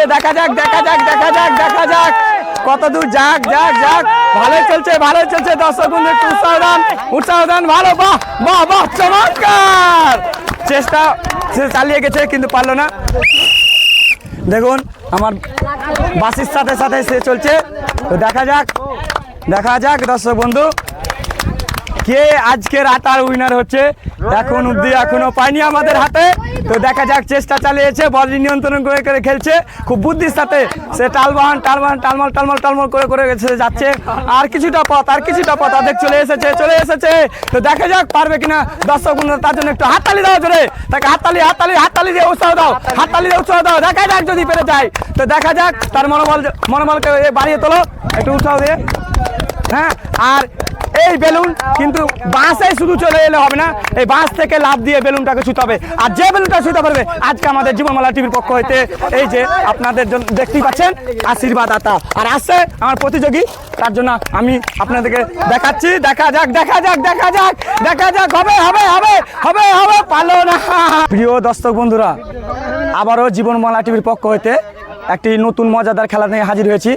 চলছে, দেখা যাক দেখা যাক দেখা যাক দেখা যাক। কত দূর যাক যাক যাক। ভালোই চলছে ভালোই চলছে, দর্শক বন্ধু, একটু উৎসাহ দান উৎসাহ দান ভালো, বাহ বাহ বাহ, চমৎকার। চেষ্টা, সে চালিয়ে গেছে, কিন্তু পারল না। দেখুন, আমার বাসির সাথে সাথে সে চলছে। দেখা যাক দেখা যাক, দর্শক বন্ধু। কে আজকের আটার উইনার হচ্ছে? এখন অব্দি এখনও পাইনি আমাদের হাতে। তো দেখা যাক, চেষ্টা চালিয়েছে বল নিয়ন্ত্রণ করে করে খেলছে। খুব বুদ্ধির সাথে সে টালবাহান টালবাহান, টালমাল টালমাল টালমাল করে করে যাচ্ছে। আর কিছুটা পথ, আর কিছুটা পথ, অর্ধেক চলে এসেছে চলে এসেছে। তো দেখা যাক, পারবে কিনা দর্শক তার জন্য একটু হাততালি দাও জোরে। তাকে হাততালি হাততালি হাততালি দিয়ে উৎসাহ দাও, হাততালি দিয়ে উৎসাহ দাও। দেখা যাক যদি পেরে যায়। তো দেখা যাক, তার মনোবল, মনোবলকে বাড়িয়ে তোলো। একটু উৎসাহ দিয়ে। হ্যাঁ আর এই বেলুন কিন্তু বাঁশে শুধু চলে এলে হবে না, এই বাঁশ থেকে লাভ দিয়ে বেলুনটাকে ছুতে হবে। আর যে বেলুনটা ছুতে পারবে, আজকে আমাদের জীবনমালা টিভির পক্ষ হইতে এই যে আপনাদের জন্য দেখতেই পাচ্ছেন, আশীর্বাদ আতা। আর আসছে আমার প্রতিযোগী, তার জন্য আমি আপনাদেরকে দেখাচ্ছি। দেখা যাক দেখা যাক দেখা যাক দেখা যাক, হবে হবে হবে হবে হবে পারল না। প্রিয় দর্শক বন্ধুরা, আবারও জীবনমালা টিভির পক্ষ হইতে একটি নতুন মজাদার খেলা নিয়ে হাজির হয়েছি।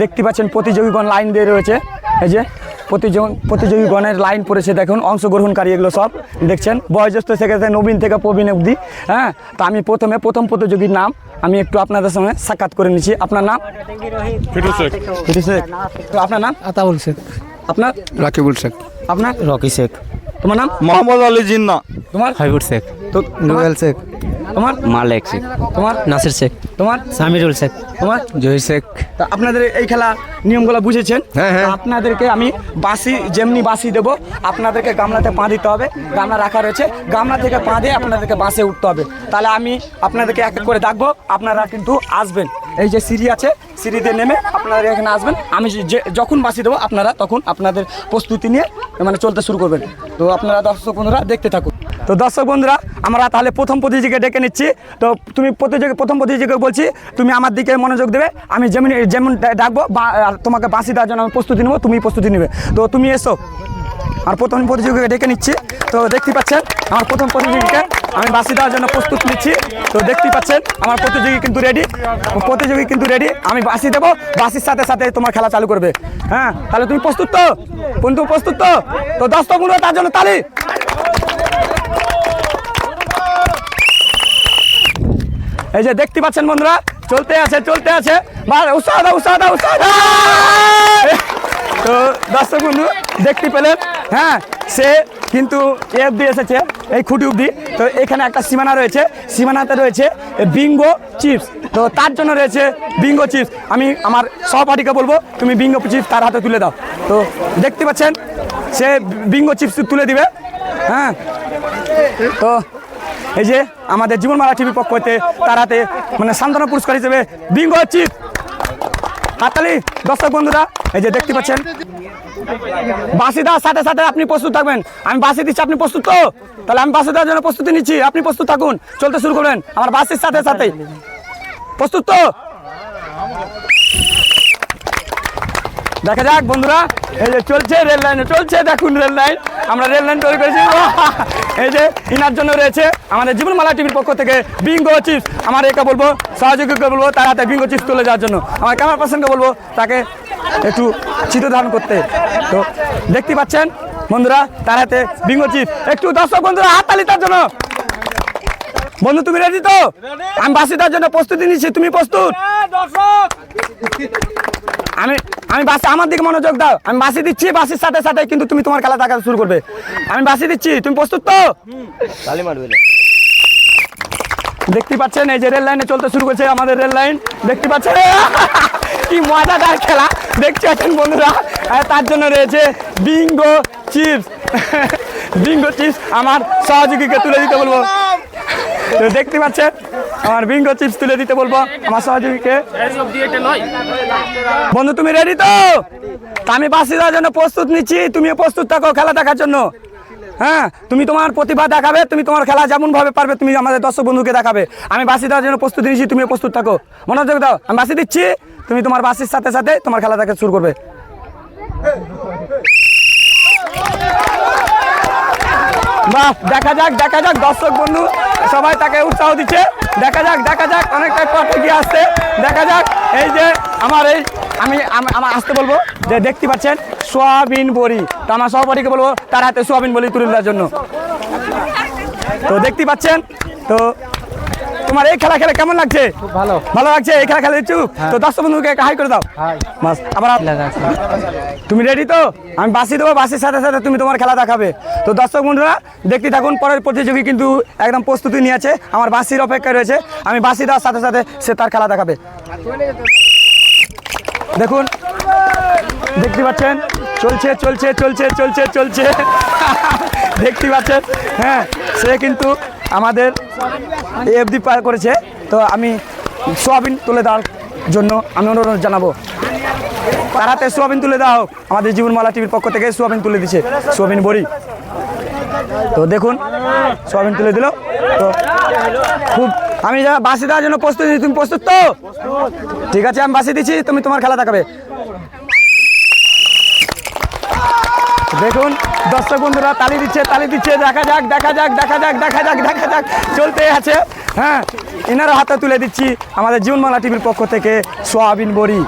দেখতে পাচ্ছেন প্রতিযোগীগণ লাইন দিয়ে রয়েছে। এই যে প্রতিযোগীগণের লাইন পড়েছে দেখুন অংশগ্রহণকারী এগুলো সব। দেখছেন বয়োজ্যেষ্ঠ থেকে থেকে নবীন থেকে প্রবীণ অবধি হ্যাঁ? তা আমি প্রথমে প্রথম প্রতিযোগীর নাম আমি একটু আপনাদের সঙ্গে সাক্ষাৎ করে নিচ্ছি। আপনার নাম? আপনার নাম? আতাউল শেখ। আপনার? রাকিবুল শেখ। আপনার? রকি শেখ। তোমার নাম? মোহাম্মদ আলী জিন্না। তোমার? হাবিবুর শেখ। তো নুবেল শেখ। তোমার? মালেক শেখ। তোমার? নাসির শেখ। তোমার? সামিরুল শেখ। তোমার? জহির শেখ। তা আপনাদের এই খেলা নিয়মগুলো বুঝেছেন? হ্যাঁ, হ্যাঁ। আপনাদেরকে আমি বাসি যেমনি বাসি দেবো আপনাদেরকে গামলাতে পা দিতে হবে। গামলা রাখা রয়েছে। গামলা থেকে পা দিয়ে আপনাদেরকে বাসে উঠতে হবে। তাহলে আমি আপনাদেরকে এক এক করে ডাকবো। আপনারা কিন্তু আসবেন। এই যে সিঁড়ি আছে সিঁড়িতে নেমে আপনারা এখানে আসবেন। আমি যে যখন বাসি দেবো, আপনারা তখন আপনাদের প্রস্তুতি নিয়ে মানে চলতে শুরু করবেন। তো আপনারা দর্শক বন্ধুরা, দেখতে থাকুন। তো দর্শক বন্ধুরা, আমরা তাহলে প্রথম প্রতিযোগীকে ডেকে নিচ্ছি। তো তুমি প্রতিযোগী প্রথম প্রতিযোগীকে বলছি, তুমি আমার দিকে মনোযোগ দেবে। আমি যেমন যেমন ডাকবো, বা- তোমাকে বাঁশি দেওয়ার জন্য আমি প্রস্তুতি নেব, তুমি প্রস্তুতি নেবে। তো তুমি এসো। আর প্রথম প্রতিযোগীকে ডেকে নিচ্ছি। তো দেখতে পাচ্ছেন, আমার প্রথম প্রতিযোগীকে আমি বাসি দেওয়ার জন্য প্রস্তুত নিচ্ছি। তো দেখতে পাচ্ছেন, আমার প্রতিযোগী কিন্তু রেডি প্রতিযোগী কিন্তু রেডি আমি বাসি দেবো বাসির সাথে সাথে তোমার খেলা চালু করবে। হ্যাঁ তাহলে তুমি প্রস্তুত তো? বন্ধু, প্রস্তুত তো? তো দশ তো তার জন্য তালি। এই যে দেখতে পাচ্ছেন বন্ধুরা, চলতে আছে চলতে আছে। উৎসাহ উৎসাহ দাও, উৎসাহ তো দর্শক বন্ধু, দেখতে পেলেন হ্যাঁ সে কিন্তু এ অব্দি এসেছে, এই খুঁটি অব্দি। তো এখানে একটা সীমানা রয়েছে, সীমানাতে রয়েছে বিঙ্গো চিপস। তো তার জন্য রয়েছে বিঙ্গো চিপস। আমি আমার সহপাঠীকে বলব, তুমি বিঙ্গো চিপস তার হাতে তুলে দাও। তো দেখতে পাচ্ছেন, সে বিঙ্গো চিপস তুলে দিবে হ্যাঁ। তো এই যে আমাদের জীবনমালা টিভির পক্ষ হতে তার হাতে মানে সান্ত্বনা পুরস্কার হিসেবে বিঙ্গো চিপ হাততালি, দর্শক বন্ধুরা, এই যে দেখতে পাচ্ছেন। বাসি দেওয়ার সাথে সাথে আপনি প্রস্তুত থাকবেন। আমি বাসি দিচ্ছি, আপনি প্রস্তুত তো? তাহলে আমি বাসি দেওয়ার জন্য প্রস্তুতি নিচ্ছি। আপনি প্রস্তুত থাকুন, চলতে শুরু করবেন। আমার বাসির সাথে সাথে। প্রস্তুত তো? দেখা যাক বন্ধুরা এই যে চলছে রেল লাইনে চলছে দেখুন রেল লাইন। আমরা রেল লাইন তৈরি করেছি। এই যে ইনার জন্য রয়েছে আমাদের জীবনমালা টিভির পক্ষ থেকে বিঙ্গো চিপস আমার একে বলব সহযোগীকে বলব তার হাতে বিঙ্গো চিপস তুলে যাওয়ার জন্য। আমার ক্যামেরা পার্সনকে বলব তাকে একটু চিত্র ধারণ করতে। তো দেখতে পাচ্ছেন বন্ধুরা তার হাতে বিঙ্গো চিপস একটু দর্শক বন্ধুরা হাত তালি তার জন্য। বন্ধু তুমি রেডি তো? আমি বাসি দেওয়ার জন্য প্রস্তুতি নিচ্ছি তুমি প্রস্তুত? আমি আমি বাসে আমার দিকে মনোযোগ দাও। আমি বাসি দিচ্ছি বাসির সাথে সাথে কিন্তু তুমি তোমার খেলা দেখা শুরু করবে। আমি বাসি দিচ্ছি তুমি প্রস্তুত তো? দেখতে পাচ্ছেন এই যে রেল লাইনে চলতে শুরু করছে আমাদের রেল লাইন। দেখতে পাচ্ছেন? কি মজাদার খেলা। দেখতে পাচ্ছেন বন্ধুরা? তার জন্য রয়েছে বিঙ্গো চিপস। বিঙ্গো চিপস আমার সহযোগীকে তুলে দিতে বলব। দেখতে পাচ্ছেন, আমার বিঙ্গো চিপস তুলে দিতে বলব আমার সহযোগীকে। বন্ধু, তুমি রেডি তো? আমি বাসি দেওয়ার জন্য প্রস্তুত নিচ্ছি, তুমিও প্রস্তুত থাকো খেলা দেখার জন্য। হ্যাঁ তুমি তোমার প্রতিভা দেখাবে, তুমি তোমার খেলা যেমন ভাবে পারবে, তুমি আমাদের দর্শক বন্ধুকে দেখাবে। আমি বাসি দেওয়ার জন্য প্রস্তুতি নিচ্ছি, তুমিও প্রস্তুত থাকো। মনোযোগ দাও, আমি বাসি দিচ্ছি, তুমি তোমার বাসির সাথে সাথে তোমার খেলা দেখা শুরু করবে। বাহ, দেখা যাক দেখা যাক, দর্শক বন্ধু, সবাই তাকে উৎসাহ দিচ্ছে। দেখা যাক দেখা যাক, অনেকটা পথে গিয়ে আসছে। দেখা যাক, এই যে আমার এই, আমি, আমি- আমার আসতে বলব যে দেখতে পাচ্ছেন, সোয়াবিন বড়ি। তো আমার সহপাঠীকে বলব, তার হাতে সোয়াবিন বড়ি তুলে দেওয়ার জন্য। তো দেখতে পাচ্ছেন, তো তোমার এই খেলা খেলে কেমন লাগছে? ভালো। ভালো লাগছে? এই খেলা খেলে দিচ্ছু তো দর্শক বন্ধুকে হাই করে দাও। বাস আবার তুমি রেডি তো? আমি বাসি দেবো বাসির সাথে সাথে তুমি তোমার খেলা দেখাবে। তো দর্শক বন্ধুরা দেখতে থাকুন পরের প্রতিযোগী কিন্তু একদম প্রস্তুতি নিয়েছে আমার বাসির অপেক্ষায় রয়েছে। আমি বাসি দেওয়ার সাথে সাথে সে তার খেলা দেখাবে। দেখুন দেখতে পাচ্ছেন? চলছে চলছে চলছে চলছে চলছে। দেখতে পাচ্ছেন? হ্যাঁ সে কিন্তু আমাদের এফডি পার করেছে। তো আমি সোয়াবিন তুলে দেওয়ার জন্য আমি অনুরোধ জানাব। তার হাতে সোয়াবিন তুলে দেওয়া হোক। আমাদের জীবনমালা টিভির পক্ষ থেকে সোয়াবিন তুলে দিচ্ছে সোয়াবিন বড়ি। তো দেখুন, সোয়াবিন তুলে দিল। তো খুব আমি যা বাসি দেওয়ার জন্য প্রস্তুত তুমি প্রস্তুত তো? ঠিক আছে, আমি বাসি দিচ্ছি, তুমি তোমার খেলা দেখাবে। দেখুন, দর্শক বন্ধুরা, তালি দিচ্ছে তালি দিচ্ছে, দেখা যাক দেখা যাক দেখা যাক দেখা যাক দেখা যাক, চলতে আছে। হ্যাঁ এনার হাতে তুলে দিচ্ছি আমাদের জীবনমালা টিভির পক্ষ থেকে সোয়াবিন বড়ি।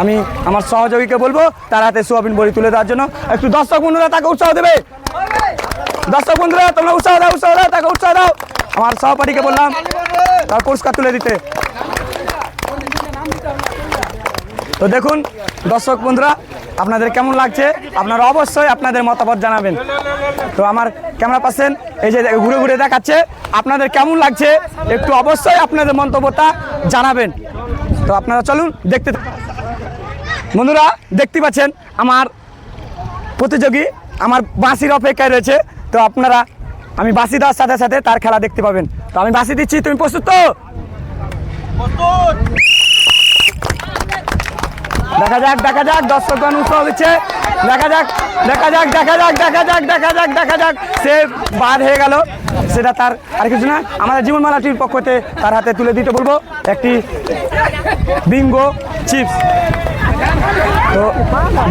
আমি আমার সহযোগীকে বলব, তার হাতে সোয়াবিন বড়ি তুলে দেওয়ার জন্য। একটু দর্শক বন্ধুরা তাকে উৎসাহ দেবে। দর্শক বন্ধুরা, তোমরা উৎসাহ দাও উৎসাহ দাও, তাকে উৎসাহ দাও। আমার সহপাঠীকে বললাম, তার পুরস্কার তুলে দিতে। তো দেখুন, দর্শক বন্ধুরা আপনাদের কেমন লাগছে? আপনারা অবশ্যই আপনাদের মতামত জানাবেন। তো আমার ক্যামেরা পাচ্ছেন এই যে ঘুরে ঘুরে দেখাচ্ছে, আপনাদের কেমন লাগছে? একটু অবশ্যই আপনাদের মন্তব্যটা জানাবেন। তো আপনারা চলুন, দেখতে বন্ধুরা, দেখতে পাচ্ছেন, আমার প্রতিযোগী, আমার বাঁশির অপেক্ষায় রয়েছে। তো আপনারা, আমি বাঁশি দেওয়ার সাথে সাথে তার খেলা দেখতে পাবেন। তো আমি বাঁশি দিচ্ছি, তুমি প্রস্তুত তো? দেখা যাক দেখা যাক দর্শকগণ উৎসাহ দিচ্ছে দেখা যাক দেখা যাক দেখা যাক দেখা যাক দেখা যাক দেখা যাক। সে বাদ হয়ে গেল। সেটা তার আর কিছু না। আমাদের জীবনমালা টিভির পক্ষতে তার হাতে তুলে দিতে বলব একটি বিঙ্গো চিপস। তো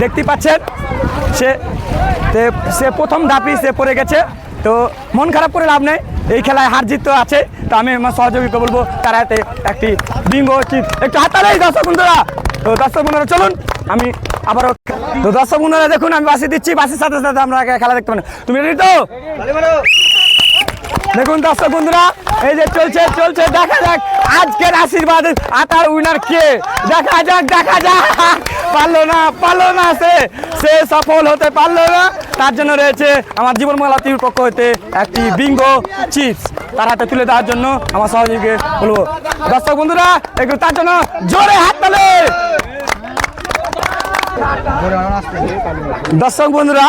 দেখতে পাচ্ছেন, সে সে প্রথম ধাপি সে পড়ে গেছে। তো মন খারাপ করে লাভ নেই। এই খেলায় হার জিত তো আছে। তো আমি আমার সহযোগীকে বলব, তার হাতে একটি বিঙ্গো চিপস। একটু হাতালে দর্শক বন্ধুরা। তো দর্শক বন্ধুরা, চলুন, আমি আবারও তো দর্শক বন্ধুরা, দেখুন, আমি বাসি দিচ্ছি বাসির সাথে সাথে আমরা খেলা দেখতে পাবেন তুমি রেডি তো? দেখুন দর্শক বন্ধুরা, এই যে চলছে চলছে, দেখা যাক, আজকের আশীর্বাদ আতার উইনার কে? দেখা যাক দেখা যাক, পারল না পারল না সে সে সফল হতে পারল না। তার জন্য রয়েছে আমার জীবনমালা টিভির পক্ষ হতে একটি বিঙ্গো চিপস তার হাতে তুলে দেওয়ার জন্য আমার সহযোগীকে বলব। দর্শক বন্ধুরা, একটু তার জন্য জোরে হাত তালে। দর্শক বন্ধুরা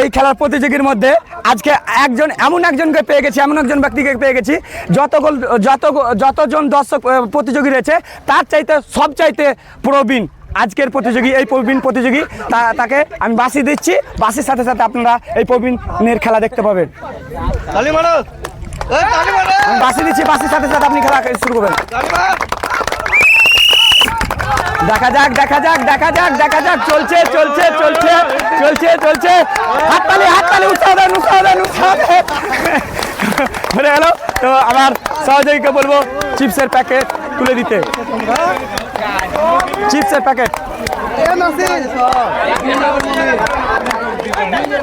এই খেলার প্রতিযোগীর মধ্যে আজকে একজন এমন একজনকে পেয়ে গেছি এমন একজন ব্যক্তিকে পেয়ে গেছি যত গোল যত যতজন দর্শক প্রতিযোগী রয়েছে তার চাইতে সব চাইতে প্রবীণ আজকের প্রতিযোগী এই প্রবীণ প্রতিযোগী তা তাকে আমি বাসি দিচ্ছি বাসির সাথে সাথে আপনারা এই প্রবীণের খেলা দেখতে পাবেন। বাসি দিচ্ছি বাসির সাথে সাথে আপনি খেলা শুরু করবেন। দেখা যাক দেখা যাক দেখা যাক দেখা যাক, চলছে চলছে চলছে চলছে চলছে। হাততালি হাততালি উৎসাহ দেন উৎসাহ দেন উৎসাহ দেন হয়ে গেল। তো আমার সহযোগীকে বলব চিপসের প্যাকেট তুলে দিতে। চিপসের প্যাকেট।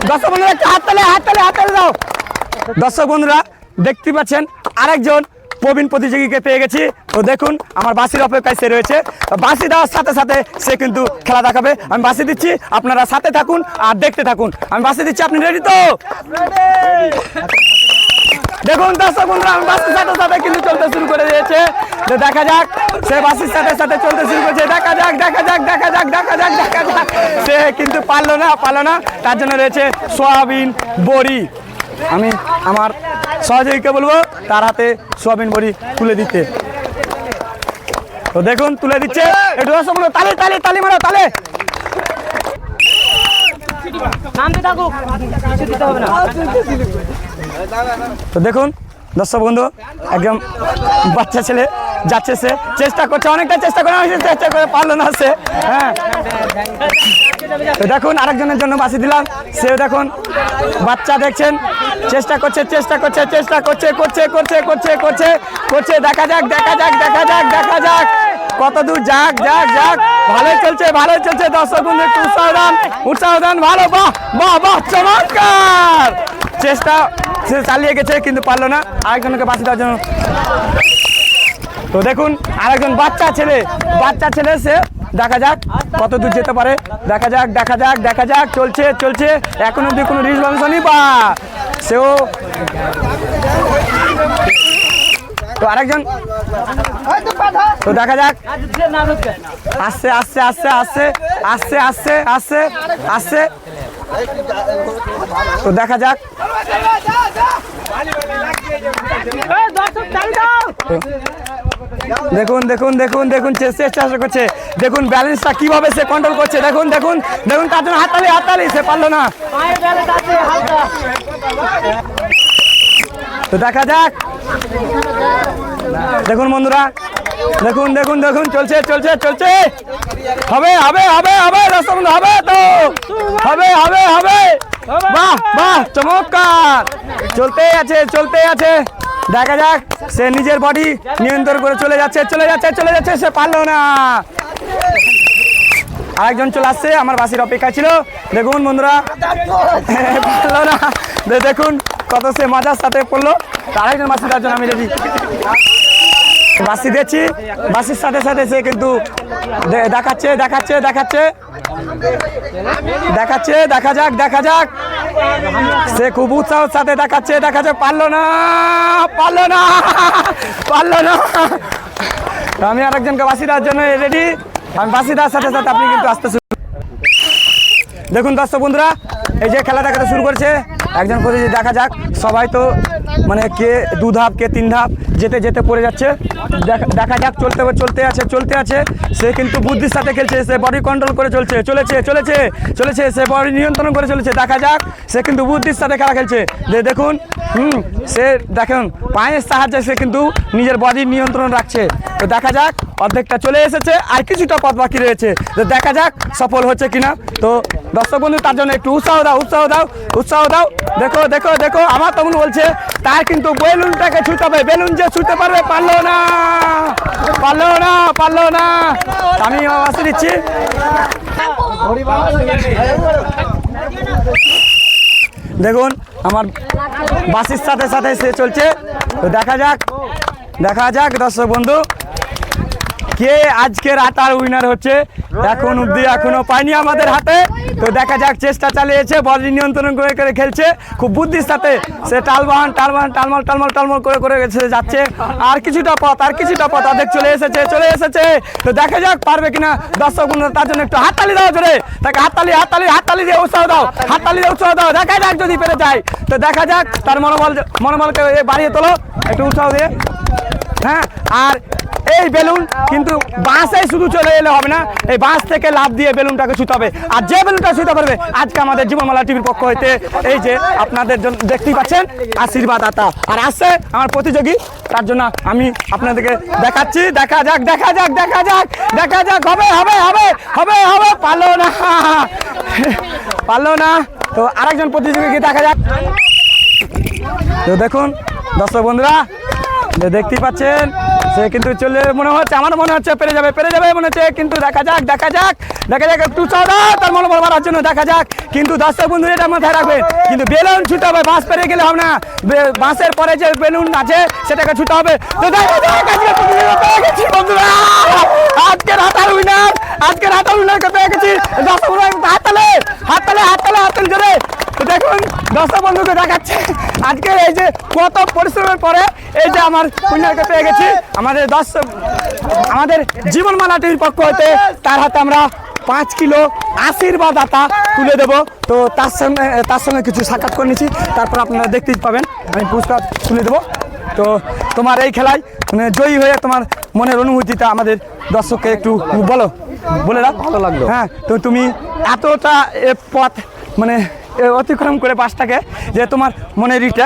দর্শক বন্ধুরা হাততালি হাততালি হাততালি দাও। দর্শক বন্ধুরা, দেখতে পাচ্ছেন আরেকজন প্রবীণ প্রতিযোগীকে পেয়ে গেছি। তো দেখুন, আমার বাসির অপেক্ষায় সে রয়েছে। বাসি দেওয়ার সাথে সাথে সে কিন্তু খেলা দেখাবে। আমি বাসি দিচ্ছি, আপনারা সাথে থাকুন আর দেখতে থাকুন। আমি বাসি দিচ্ছি, আপনি রেডি তো? দেখুন দর্শক বন্ধুরা আমি বাসির সাথে সাথে কিন্তু চলতে শুরু করে দিয়েছে। দেখা যাক, সে বাসির সাথে সাথে চলতে শুরু করেছে। দেখা যাক দেখা যাক দেখা যাক দেখা যাক দেখা যাক। সে কিন্তু পারল না পারল না। তার জন্য রয়েছে সোয়াবিন বড়ি। আমি আমার সহযোগীকে বলব? তার হাতে সোয়াবিন বড়ি তুলে দিতে। তো দেখুন তুলে দিচ্ছে। একটু বন্ধু, তালে তালে তালি মারো তালে। তো দেখুন দর্শক বন্ধু একদম বাচ্চা ছেলে যাচ্ছে সে। চেষ্টা করছে অনেকটা চেষ্টা করে চেষ্টা করে পারল না সে। হ্যাঁ। দেখুন, আরেকজনের জন্য বাসি দিলাম। সেও দেখুন, বাচ্চা দেখছেন, চেষ্টা করছে চেষ্টা করছে চেষ্টা করছে করছে করছে করছে করছে করছে, দেখা যাক দেখা যাক দেখা যাক দেখা যাক। কত দূর যাক যাক যাক। ভালোই চলছে ভালোই চলছে। দর্শক বন্ধু, একটু উৎসাহ দান উৎসাহ দান, ভালো, বাহ বাহ বাহ, চমৎকার! চেষ্টা, সে চালিয়ে গেছে, কিন্তু পারল না। আরেকজনকে বাঁচি দেওয়ার জন্য। তো দেখুন, আরেকজন বাচ্চা ছেলে বাচ্চা ছেলে, সে দেখা যাক কত দূর যেতে পারে। দেখা যাক দেখা যাক দেখা যাক, চলছে চলছে। এখন অব্দি কোনো রিসপন্স নেই, বা সেও তো আরেকজন। তো দেখা যাক। আসছে আসছে আসছে আসছে আসছে আসছে আসছে আসছে। তো দেখা যাক। দেখুন দেখুন দেখুন দেখুন চেষ্টা করছে। দেখুন ব্যালেন্সটা কীভাবে সে কন্ট্রোল করছে? দেখুন দেখুন দেখুন তার জন্য হাততালি হাততালি, সে পারল না। তো দেখা যাক। দেখুন, বন্ধুরা, দেখুন দেখুন দেখুন, চলছে চলছে চলছে। হবে হবে হবে হবে দর্শক হবে তো। হবে হবে হবে। বাহ বাহ, চমৎকার। চলতে আছে চলতে আছে। দেখা যাক, সে নিজের বডি নিয়ন্ত্রণ করে চলে যাচ্ছে চলে যাচ্ছে চলে যাচ্ছে, সে পারল না। আরেকজন চলে আসছে, আমার বাসির অপেক্ষা ছিল। দেখুন বন্ধুরা পারল না? দেখুন কত সে মজার সাথে পড়ল। আরেকজন বাসি তার জন্য আমি রেডি বাসি দিচ্ছি বাসির সাথে সাথে সে কিন্তু দেখাচ্ছে দেখাচ্ছে দেখাচ্ছে। দেখাচ্ছে, দেখা যাক দেখা যাক। সে খুব উৎসাহের সাথে দেখাচ্ছে দেখাচ্ছে পারল না? পারল না? পারল না? আমি আরেকজনকে বাসি দেওয়ার জন্য রেডি আমি বাসি দেওয়ার সাথে সাথে আপনি কিন্তু আসতে শুরু দেখুন দর্শক বন্ধুরা, এই যে খেলা দেখাতে শুরু করেছে, একজন প্রতিযোগী দেখা যাক, সবাই তো মানে কে দু ধাপ, কে তিন ধাপ, যেতে যেতে পড়ে যাচ্ছে। দেখা- দেখা যাক, চলতে চলতে আছে চলতে আছে। সে কিন্তু বুদ্ধির সাথে খেলছে, সে বডি কন্ট্রোল করে চলছে, চলেছে চলেছে চলেছে, সে বডি নিয়ন্ত্রণ করে চলেছে। দেখা যাক, সে কিন্তু বুদ্ধির সাথে খেলা খেলছে। যে দেখুন, হুম, সে দেখুন, পায়ের সাহায্যে সে কিন্তু নিজের বডি নিয়ন্ত্রণ রাখছে। তো দেখা যাক অর্ধেকটা চলে এসেছে আর কিছুটা পথ বাকি রয়েছে। তো দেখা যাক সফল হচ্ছে কিনা। তো দর্শক বন্ধু, তার জন্য একটু উৎসাহ দাও উৎসাহ দাও উৎসাহ দাও। দেখো দেখো দেখো, আমার তখন বলছে, তার কিন্তু বেলুনটাকে ছুতে হবে। বেলুন যে ছুতে পারবে, পারল না। পারল না পারল না। আমি আসতে দিচ্ছি। দেখুন, আমার বাসির সাথে সাথে সে চলছে। তো দেখা যাক দেখা যাক দর্শক বন্ধু। কে আজকের আটার উইনার হচ্ছে? এখন অব্দি এখনও পাইনি আমাদের হাতে। তো দেখা যাক, চেষ্টা চালিয়েছে বল নিয়ন্ত্রণ করে করে খেলছে। খুব বুদ্ধির সাথে সে টালবাহান টালবাহান, টালমল টালমল টালমল করে করে যাচ্ছে। আর কিছুটা পথ, আর কিছুটা পথ, অর্ধেক চলে এসেছে চলে এসেছে। তো দেখা যাক, পারবে কিনা দর্শক বন্ধুরা, তার জন্য একটু হাততালি দাও জোরে। তাকে হাততালি হাততালি হাততালি দিয়ে উৎসাহ দাও, হাততালি দিয়ে উৎসাহ দাও। দেখা যাক যদি পেরে যায়। তো দেখা যাক, তার মনোবল, মনোবলকে বাড়িয়ে তোলো। একটু উৎসাহ দিয়ে। হ্যাঁ আর এই বেলুন কিন্তু বাঁশে শুধু চলে এলে হবে না, এই বাঁশ থেকে লাভ দিয়ে বেলুনটাকে ছুতে হবে। আর যে বেলুনটা ছুতে পারবে, আজকে আমাদের জীবনমালা টিভির পক্ষ হইতে এই যে আপনাদের জন্য দেখতেই পাচ্ছেন, আশীর্বাদ আতা। আর আসছে আমার প্রতিযোগী, তার জন্য আমি আপনাদেরকে দেখাচ্ছি। দেখা যাক দেখা যাক দেখা যাক দেখা যাক, হবে হবে হবে হবে হবে, পারল না। পারল না। তো আরেকজন প্রতিযোগীকে দেখা যাক। তো দেখুন, দর্শক বন্ধুরা দেখতেই পাচ্ছেন সে কিন্তু চলে মনে হচ্ছে, আমার মনে হচ্ছে পেরে যাবে পেরে যাবে মনে হচ্ছে, কিন্তু দেখা যাক দেখা যাক দেখা যাক একটু চড়া তার মনোবল মারার জন্য দেখা যাক, কিন্তু দর্শক বন্ধু এটা মাথায় রাখবে, কিন্তু বেলুন ছুটে হবে, বাঁশ পেরে গেলে হবে না বাঁশের পরে যে বেলুন আছে, সেটাকে ছুটে হবে। তো বন্ধুরা? আজকের হাতার উইনার আজকের হাতার উইনারকে পেয়ে গেছি? দর্শক বন্ধু হাততালে হাততালে হাততালে হাততালে জোরে। তো দেখুন দর্শক বন্ধুকে দেখাচ্ছে। আজকে এই যে কত পরিশ্রমের পরে এই যে আমার উইনারকে পেয়ে গেছি আমাদের দশ আমাদের জীবনমালা টিভির পক্ষ হতে তার হাতে আমরা পাঁচ কিলো আশীর্বাদ আতা তুলে দেব। তো তার সঙ্গে তার সঙ্গে কিছু সাক্ষাৎ করে নিচ্ছি। তারপর আপনারা দেখতেই পাবেন আমি পুরস্কার তুলে দেবো। তো তোমার এই খেলায় মানে জয়ী হয়ে তোমার মনের অনুভূতিটা আমাদের দর্শককে একটু বলো বলে দাও। ভালো লাগল। হ্যাঁ তো তুমি এতটা পথ মানে অতিক্রম করে পাঁচটাকে যে তোমার মনের ইটা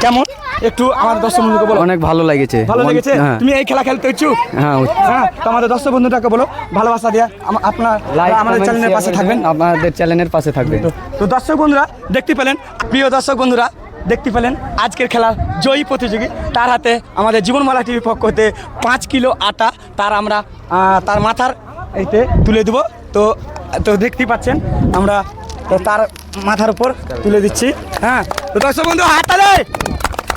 কেমন? একটু আমার দর্শক বন্ধুকে বলো। অনেক ভালো লেগেছে। ভালো লেগেছে? হ্যাঁ। তুমি এই খেলা খেলতে ইচ্ছুক? হ্যাঁ হ্যাঁ তো আমাদের দর্শক বন্ধুটাকে বলো ভালোবাসা দিয়ে আপনার আমাদের চ্যানেলের পাশে থাকবেন। আমাদের চ্যানেলের পাশে থাকবেন। তো- দর্শক বন্ধুরা দেখতে পেলেন প্রিয় দর্শক বন্ধুরা দেখতে পেলেন আজকের খেলার জয়ী প্রতিযোগী। তার হাতে আমাদের জীবনমালা টিভির পক্ষ হতে পাঁচ কিলো আটা তার আমরা তার মাথার এইতে তুলে দেবো। তো তো দেখতেই পাচ্ছেন আমরা তো তার মাথার উপর তুলে দিচ্ছি। হ্যাঁ। তো দর্শক বন্ধু হাততালে দেয়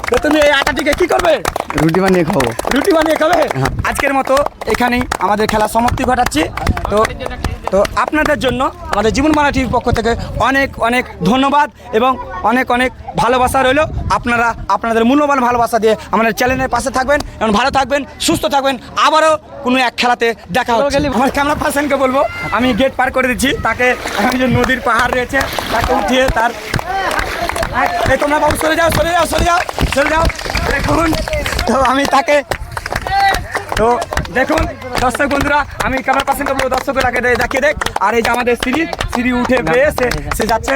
তো তুমি এই আটাটিকে কি করবে? রুটি বানিয়ে খাব। রুটি বানিয়ে খাবে? আজকের মতো এখানেই আমাদের খেলা সমাপ্তি ঘটাচ্ছি। তো তো আপনাদের জন্য আমাদের জীবন মানা টিভির পক্ষ থেকে অনেক অনেক ধন্যবাদ এবং অনেক অনেক ভালোবাসা রইল। আপনারা আপনাদের মূল্যবান ভালোবাসা দিয়ে আমাদের চ্যানেলের পাশে থাকবেন এবং ভালো থাকবেন সুস্থ থাকবেন। আবারও কোনো এক খেলাতে দেখা হচ্ছে। আমার ক্যামেরা পার্সনকে বলব আমি গেট পার করে দিচ্ছি। তাকে আমি যে নদীর পাহাড় রয়েছে তাকে উঠিয়ে তার তোমরা বাবু সরে যাও সরে যাও সরে যাও সরে যাও। দেখুন তো আমি তাকে তো দেখুন দর্শক বন্ধুরা আমি ক্যামেরা পার্সেন্ট বলব আগে দেখিয়ে দেখ। আর এই যে আমাদের সিঁড়ি সিঁড়ি উঠে পেয়ে সে যাচ্ছে।